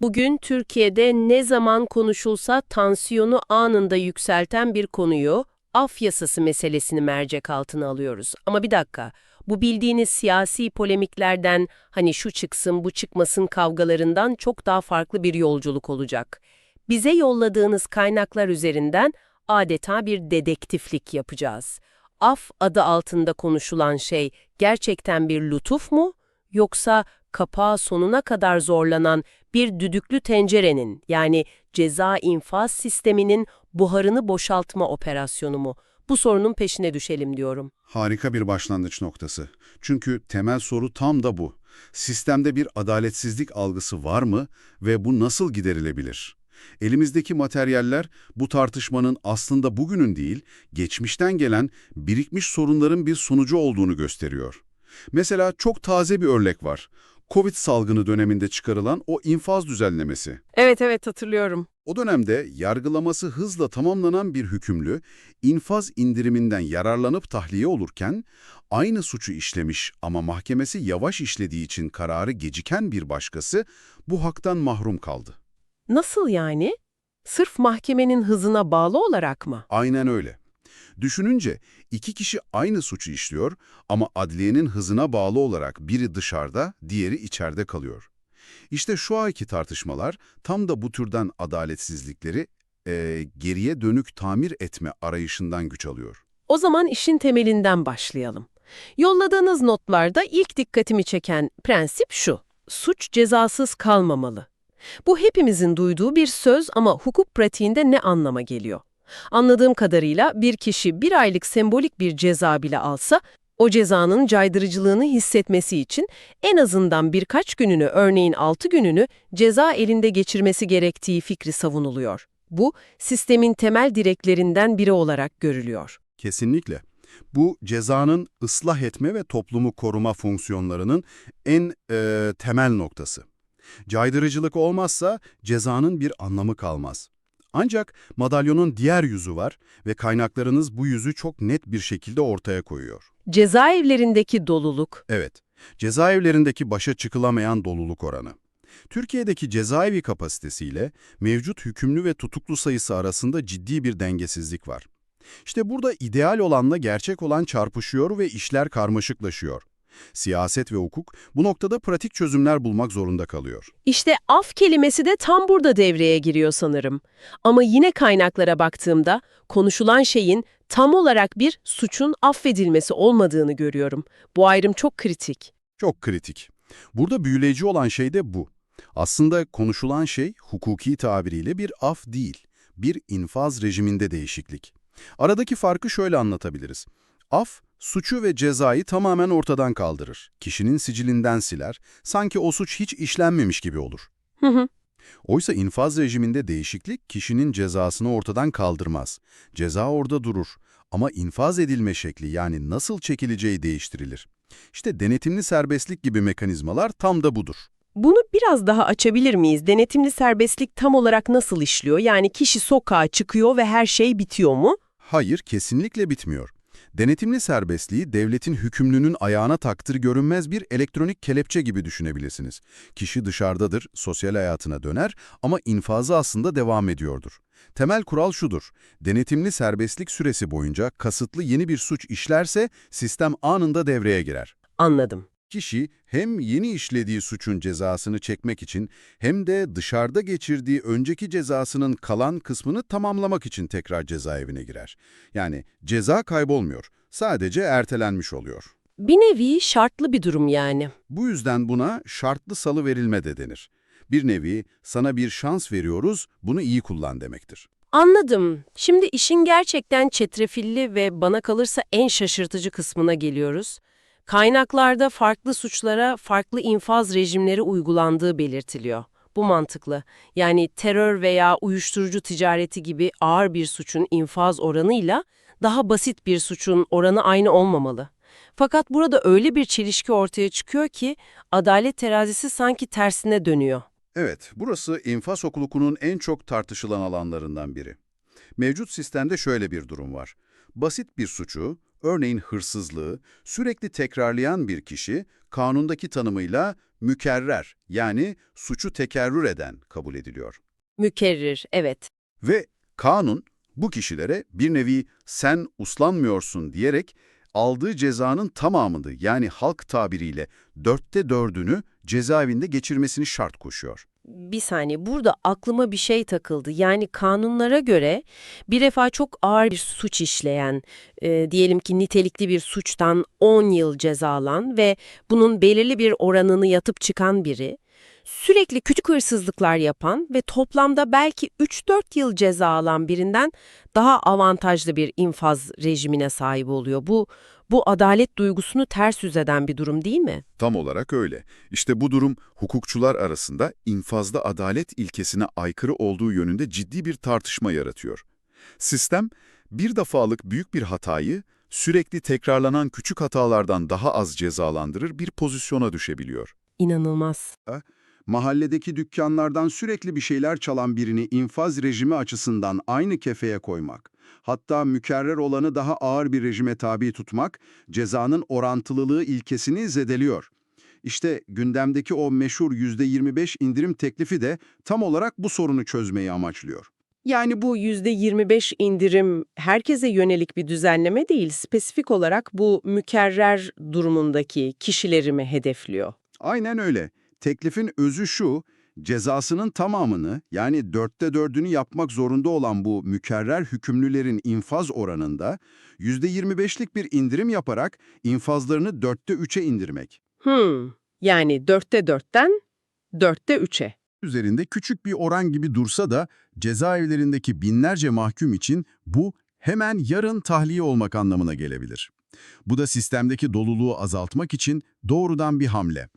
Bugün Türkiye'de ne zaman konuşulsa tansiyonu anında yükselten bir konuyu, af yasası meselesini mercek altına alıyoruz. Ama bir dakika, bu bildiğiniz siyasi polemiklerden, hani şu çıksın bu çıkmasın kavgalarından çok daha farklı bir yolculuk olacak. Bize yolladığınız kaynaklar üzerinden adeta bir dedektiflik yapacağız. Af adı altında konuşulan şey gerçekten bir lütuf mu? Yoksa kapağı sonuna kadar zorlanan bir düdüklü tencerenin yani ceza infaz sisteminin buharını boşaltma operasyonu mu? Bu sorunun peşine düşelim diyorum. Harika bir başlangıç noktası. Çünkü temel soru tam da bu. Sistemde bir adaletsizlik algısı var mı ve bu nasıl giderilebilir? Elimizdeki materyaller bu tartışmanın aslında bugünün değil, geçmişten gelen birikmiş sorunların bir sonucu olduğunu gösteriyor. Mesela çok taze bir örnek var. Covid salgını döneminde çıkarılan o infaz düzenlemesi. Evet evet hatırlıyorum. O dönemde yargılaması hızla tamamlanan bir hükümlü, infaz indiriminden yararlanıp tahliye olurken, aynı suçu işlemiş ama mahkemesi yavaş işlediği için kararı geciken bir başkası bu haktan mahrum kaldı. Nasıl yani? Sırf mahkemenin hızına bağlı olarak mı? Aynen öyle. Düşününce iki kişi aynı suçu işliyor ama adliyenin hızına bağlı olarak biri dışarıda, diğeri içeride kalıyor. İşte şu anki tartışmalar tam da bu türden adaletsizlikleri eee, geriye dönük tamir etme arayışından güç alıyor. O zaman işin temelinden başlayalım. Yolladığınız notlarda ilk dikkatimi çeken prensip şu. Suç cezasız kalmamalı. Bu hepimizin duyduğu bir söz ama hukuk pratiğinde ne anlama geliyor? Anladığım kadarıyla bir kişi bir aylık sembolik bir ceza bile alsa, o cezanın caydırıcılığını hissetmesi için en azından birkaç gününü, örneğin 6 gününü ceza elinde geçirmesi gerektiği fikri savunuluyor. Bu, sistemin temel direklerinden biri olarak görülüyor. Kesinlikle. Bu cezanın ıslah etme ve toplumu koruma fonksiyonlarının en eee, temel noktası. Caydırıcılık olmazsa cezanın bir anlamı kalmaz. Ancak madalyonun diğer yüzü var ve kaynaklarınız bu yüzü çok net bir şekilde ortaya koyuyor. Cezaevlerindeki doluluk, Evet, cezaevlerindeki başa çıkılamayan doluluk oranı. Türkiye'deki cezaevi kapasitesiyle mevcut hükümlü ve tutuklu sayısı arasında ciddi bir dengesizlik var. İşte burada ideal olanla gerçek olan çarpışıyor ve işler karmaşıklaşıyor. Siyaset ve hukuk bu noktada pratik çözümler bulmak zorunda kalıyor. İşte af kelimesi de tam burada devreye giriyor sanırım. Ama yine kaynaklara baktığımda konuşulan şeyin tam olarak bir suçun affedilmesi olmadığını görüyorum. Bu ayrım çok kritik. Çok kritik. Burada büyüleyici olan şey de bu. Aslında konuşulan şey hukuki tabiriyle bir af değil, bir infaz rejiminde değişiklik. Aradaki farkı şöyle anlatabiliriz. Af, suçu ve cezayı tamamen ortadan kaldırır. Kişinin sicilinden siler, sanki o suç hiç işlenmemiş gibi olur. Hı hı. Oysa infaz rejiminde değişiklik kişinin cezasını ortadan kaldırmaz. Ceza orada durur ama infaz edilme şekli yani nasıl çekileceği değiştirilir. İşte denetimli serbestlik gibi mekanizmalar tam da budur. Bunu biraz daha açabilir miyiz? Denetimli serbestlik tam olarak nasıl işliyor? Yani kişi sokağa çıkıyor ve her şey bitiyor mu? Hayır, kesinlikle bitmiyor. Denetimli serbestliği devletin hükümlünün ayağına taktır görünmez bir elektronik kelepçe gibi düşünebilirsiniz. Kişi dışarıdadır, sosyal hayatına döner ama infazı aslında devam ediyordur. Temel kural şudur, denetimli serbestlik süresi boyunca kasıtlı yeni bir suç işlerse sistem anında devreye girer. Anladım. Kişi hem yeni işlediği suçun cezasını çekmek için hem de dışarıda geçirdiği önceki cezasının kalan kısmını tamamlamak için tekrar cezaevine girer. Yani ceza kaybolmuyor, sadece ertelenmiş oluyor. Bir nevi şartlı bir durum yani. Bu yüzden buna şartlı salı verilme de denir. Bir nevi sana bir şans veriyoruz, bunu iyi kullan demektir. Anladım. Şimdi işin gerçekten çetrefilli ve bana kalırsa en şaşırtıcı kısmına geliyoruz. Kaynaklarda farklı suçlara farklı infaz rejimleri uygulandığı belirtiliyor. Bu mantıklı. Yani terör veya uyuşturucu ticareti gibi ağır bir suçun infaz oranıyla daha basit bir suçun oranı aynı olmamalı. Fakat burada öyle bir çelişki ortaya çıkıyor ki adalet terazisi sanki tersine dönüyor. Evet, burası infaz hukukunun en çok tartışılan alanlarından biri. Mevcut sistemde şöyle bir durum var. Basit bir suçu, örneğin hırsızlığı, sürekli tekrarlayan bir kişi, kanundaki tanımıyla mükerrer yani suçu tekerrür eden kabul ediliyor. Mükerrir, evet. Ve kanun bu kişilere bir nevi sen uslanmıyorsun diyerek aldığı cezanın tamamını yani halk tabiriyle dörtte dördünü cezaevinde geçirmesini şart koşuyor. Bir saniye, burada aklıma bir şey takıldı. Yani kanunlara göre bir defa çok ağır bir suç işleyen, e, diyelim ki nitelikli bir suçtan 10 yıl ceza alan ve bunun belirli bir oranını yatıp çıkan biri, sürekli küçük hırsızlıklar yapan ve toplamda belki 3-4 yıl ceza alan birinden daha avantajlı bir infaz rejimine sahip oluyor. Bu, bu adalet duygusunu ters yüz eden bir durum değil mi? Tam olarak öyle. İşte bu durum hukukçular arasında infazda adalet ilkesine aykırı olduğu yönünde ciddi bir tartışma yaratıyor. Sistem, bir defalık büyük bir hatayı sürekli tekrarlanan küçük hatalardan daha az cezalandırır bir pozisyona düşebiliyor. İnanılmaz. mahalledeki dükkanlardan sürekli bir şeyler çalan birini infaz rejimi açısından aynı kefeye koymak, hatta mükerrer olanı daha ağır bir rejime tabi tutmak, cezanın orantılılığı ilkesini zedeliyor. İşte gündemdeki o meşhur %25 indirim teklifi de tam olarak bu sorunu çözmeyi amaçlıyor. Yani bu %25 indirim herkese yönelik bir düzenleme değil, spesifik olarak bu mükerrer durumundaki kişileri mi hedefliyor? Aynen öyle. Teklifin özü şu, cezasının tamamını yani dörtte dördünü yapmak zorunda olan bu mükerrer hükümlülerin infaz oranında %25'lik bir indirim yaparak infazlarını dörtte üçe indirmek. Hmm, yani dörtte dörtten dörtte üçe. Üzerinde küçük bir oran gibi dursa da cezaevlerindeki binlerce mahkum için bu hemen yarın tahliye olmak anlamına gelebilir. Bu da sistemdeki doluluğu azaltmak için doğrudan bir hamle.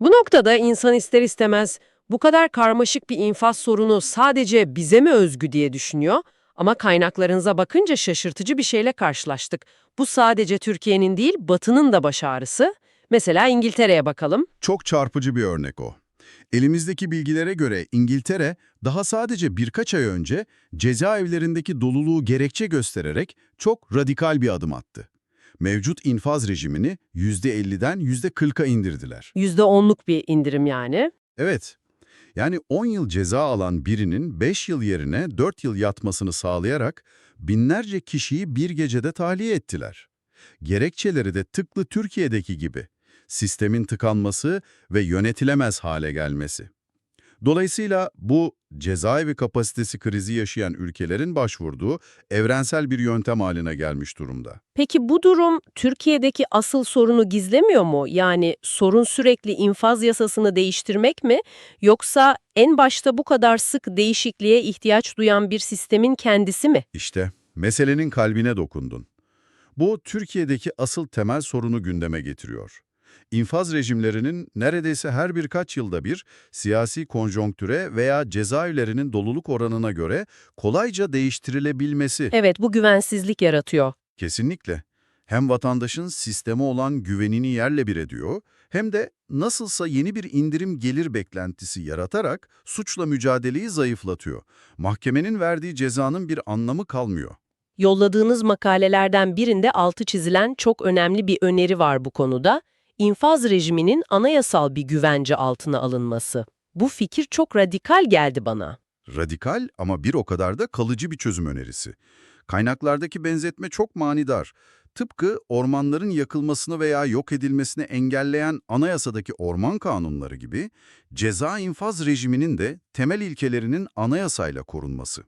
Bu noktada insan ister istemez bu kadar karmaşık bir infaz sorunu sadece bize mi özgü diye düşünüyor ama kaynaklarınıza bakınca şaşırtıcı bir şeyle karşılaştık. Bu sadece Türkiye'nin değil, Batı'nın da baş ağrısı. Mesela İngiltere'ye bakalım. Çok çarpıcı bir örnek o. Elimizdeki bilgilere göre İngiltere daha sadece birkaç ay önce cezaevlerindeki doluluğu gerekçe göstererek çok radikal bir adım attı. Mevcut infaz rejimini %50'den %40'a indirdiler. %10'luk bir indirim yani. Evet, yani 10 yıl ceza alan birinin 5 yıl yerine 4 yıl yatmasını sağlayarak binlerce kişiyi bir gecede tahliye ettiler. Gerekçeleri de tıklı Türkiye'deki gibi. Sistemin tıkanması ve yönetilemez hale gelmesi. Dolayısıyla bu cezaevi kapasitesi krizi yaşayan ülkelerin başvurduğu evrensel bir yöntem haline gelmiş durumda. Peki bu durum Türkiye'deki asıl sorunu gizlemiyor mu? Yani sorun sürekli infaz yasasını değiştirmek mi? Yoksa en başta bu kadar sık değişikliğe ihtiyaç duyan bir sistemin kendisi mi? İşte meselenin kalbine dokundun. Bu Türkiye'deki asıl temel sorunu gündeme getiriyor. İnfaz rejimlerinin neredeyse her birkaç yılda bir siyasi konjonktüre veya cezaevlerinin doluluk oranına göre kolayca değiştirilebilmesi. Evet, bu güvensizlik yaratıyor. Kesinlikle. Hem vatandaşın sisteme olan güvenini yerle bir ediyor, hem de nasılsa yeni bir indirim gelir beklentisi yaratarak suçla mücadeleyi zayıflatıyor. Mahkemenin verdiği cezanın bir anlamı kalmıyor. Yolladığınız makalelerden birinde altı çizilen çok önemli bir öneri var bu konuda. İnfaz rejiminin anayasal bir güvence altına alınması. Bu fikir çok radikal geldi bana. Radikal ama bir o kadar da kalıcı bir çözüm önerisi. Kaynaklardaki benzetme çok manidar. Tıpkı ormanların yakılmasını veya yok edilmesini engelleyen anayasadaki orman kanunları gibi, ceza infaz rejiminin de temel ilkelerinin anayasayla korunması.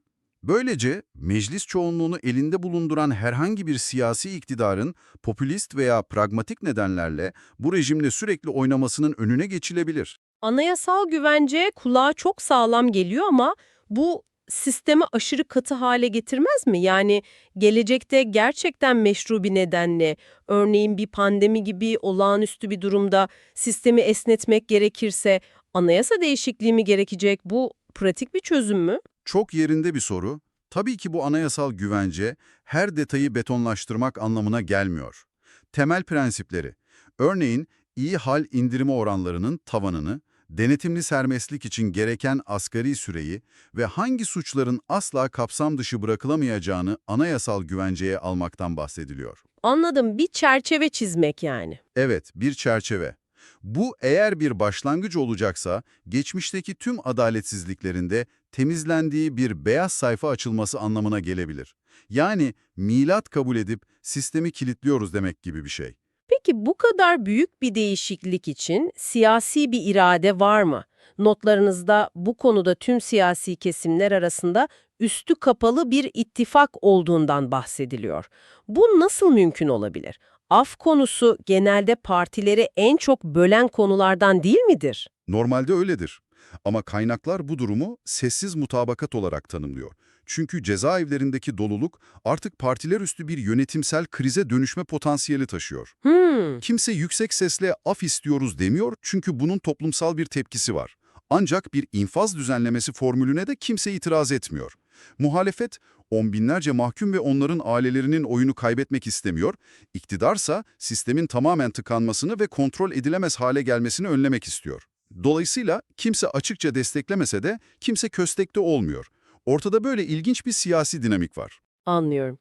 Böylece meclis çoğunluğunu elinde bulunduran herhangi bir siyasi iktidarın popülist veya pragmatik nedenlerle bu rejimle sürekli oynamasının önüne geçilebilir. Anayasal güvence kulağa çok sağlam geliyor ama bu sistemi aşırı katı hale getirmez mi? Yani gelecekte gerçekten meşru bir nedenle, örneğin bir pandemi gibi olağanüstü bir durumda sistemi esnetmek gerekirse anayasa değişikliği mi gerekecek? Bu pratik bir çözüm mü? Çok yerinde bir soru. Tabii ki bu anayasal güvence her detayı betonlaştırmak anlamına gelmiyor. Temel prensipleri, örneğin iyi hal indirimi oranlarının tavanını denetimli serbestlik için gereken asgari süreyi ve hangi suçların asla kapsam dışı bırakılamayacağını anayasal güvenceye almaktan bahsediliyor. Anladım, bir çerçeve çizmek yani. Evet, bir çerçeve. Bu eğer bir başlangıç olacaksa, geçmişteki tüm adaletsizliklerinde temizlendiği bir beyaz sayfa açılması anlamına gelebilir. Yani milat kabul edip sistemi kilitliyoruz demek gibi bir şey. Peki bu kadar büyük bir değişiklik için siyasi bir irade var mı? Notlarınızda bu konuda tüm siyasi kesimler arasında üstü kapalı bir ittifak olduğundan bahsediliyor. Bu nasıl mümkün olabilir? Af konusu genelde partileri en çok bölen konulardan değil midir? Normalde öyledir. Ama kaynaklar bu durumu sessiz mutabakat olarak tanımlıyor. Çünkü cezaevlerindeki doluluk artık partiler üstü bir yönetimsel krize dönüşme potansiyeli taşıyor. Hmm, Kimse yüksek sesle af istiyoruz demiyor çünkü bunun toplumsal bir tepkisi var. Ancak bir infaz düzenlemesi formülüne de kimse itiraz etmiyor. Muhalefet, on binlerce mahkum ve onların ailelerinin oyunu kaybetmek istemiyor, iktidarsa sistemin tamamen tıkanmasını ve kontrol edilemez hale gelmesini önlemek istiyor. Dolayısıyla kimse açıkça desteklemese de kimse köstekte olmuyor. Ortada böyle ilginç bir siyasi dinamik var. anlıyorum.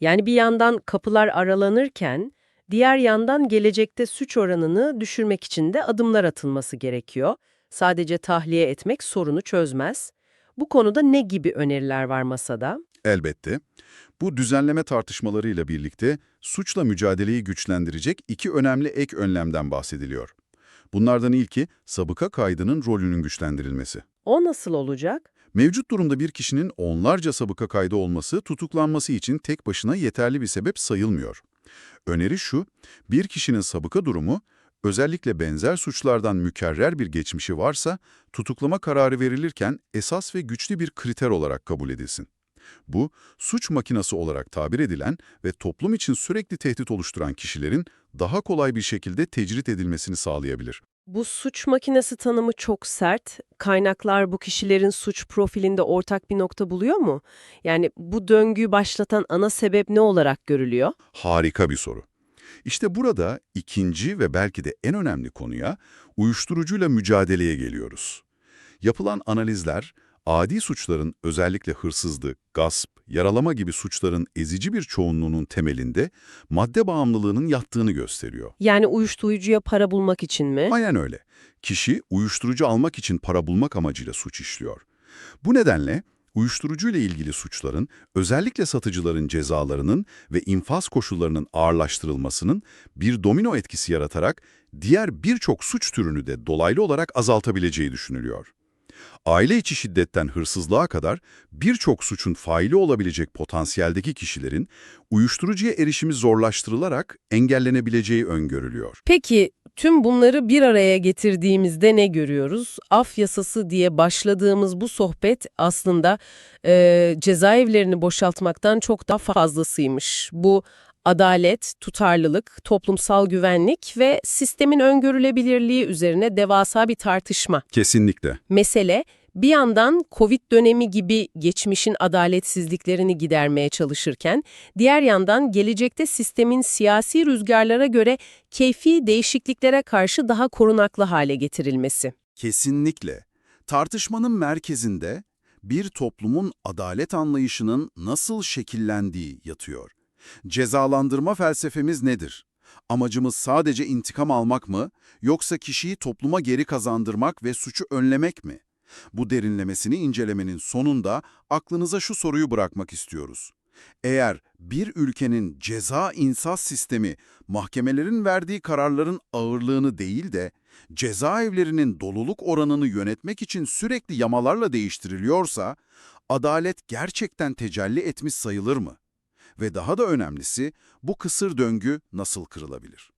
Yani bir yandan kapılar aralanırken, diğer yandan gelecekte suç oranını düşürmek için de adımlar atılması gerekiyor. Sadece tahliye etmek sorunu çözmez. Bu konuda ne gibi öneriler var masada? Elbette. Bu düzenleme tartışmalarıyla birlikte suçla mücadeleyi güçlendirecek iki önemli ek önlemden bahsediliyor. Bunlardan ilki sabıka kaydının rolünün güçlendirilmesi. O nasıl olacak? Mevcut durumda bir kişinin onlarca sabıka kaydı olması tutuklanması için tek başına yeterli bir sebep sayılmıyor. Öneri şu, bir kişinin sabıka durumu, özellikle benzer suçlardan mükerrer bir geçmişi varsa, tutuklama kararı verilirken esas ve güçlü bir kriter olarak kabul edilsin. Bu, suç makinası olarak tabir edilen ve toplum için sürekli tehdit oluşturan kişilerin daha kolay bir şekilde tecrit edilmesini sağlayabilir. Bu suç makinesi tanımı çok sert. Kaynaklar bu kişilerin suç profilinde ortak bir nokta buluyor mu? Yani bu döngüyü başlatan ana sebep ne olarak görülüyor? Harika bir soru. İşte burada ikinci ve belki de en önemli konuya uyuşturucuyla mücadeleye geliyoruz. Yapılan analizler, adi suçların özellikle hırsızlık, gasp, yaralama gibi suçların ezici bir çoğunluğunun temelinde madde bağımlılığının yattığını gösteriyor. Yani uyuşturucuya para bulmak için mi? Aynen öyle. Kişi uyuşturucu almak için para bulmak amacıyla suç işliyor. Bu nedenle uyuşturucuyla ilgili suçların, özellikle satıcıların cezalarının ve infaz koşullarının ağırlaştırılmasının bir domino etkisi yaratarak diğer birçok suç türünü de dolaylı olarak azaltabileceği düşünülüyor. Aile içi şiddetten hırsızlığa kadar birçok suçun faili olabilecek potansiyeldeki kişilerin uyuşturucuya erişimi zorlaştırılarak engellenebileceği öngörülüyor. Peki tüm bunları bir araya getirdiğimizde ne görüyoruz? Af yasası diye başladığımız bu sohbet aslında e, cezaevlerini boşaltmaktan çok daha fazlasıymış. Bu adalet, tutarlılık, toplumsal güvenlik ve sistemin öngörülebilirliği üzerine devasa bir tartışma. Kesinlikle. Mesele bir yandan Covid dönemi gibi geçmişin adaletsizliklerini gidermeye çalışırken, diğer yandan gelecekte sistemin siyasi rüzgarlara göre keyfi değişikliklere karşı daha korunaklı hale getirilmesi. Kesinlikle. Tartışmanın merkezinde bir toplumun adalet anlayışının nasıl şekillendiği yatıyor. Cezalandırma felsefemiz nedir? Amacımız sadece intikam almak mı, yoksa kişiyi topluma geri kazandırmak ve suçu önlemek mi? Bu derinlemesini incelemenin sonunda aklınıza şu soruyu bırakmak istiyoruz. Eğer bir ülkenin ceza insas sistemi mahkemelerin verdiği kararların ağırlığını değil de cezaevlerinin doluluk oranını yönetmek için sürekli yamalarla değiştiriliyorsa, adalet gerçekten tecelli etmiş sayılır mı? Ve daha da önemlisi, bu kısır döngü nasıl kırılabilir?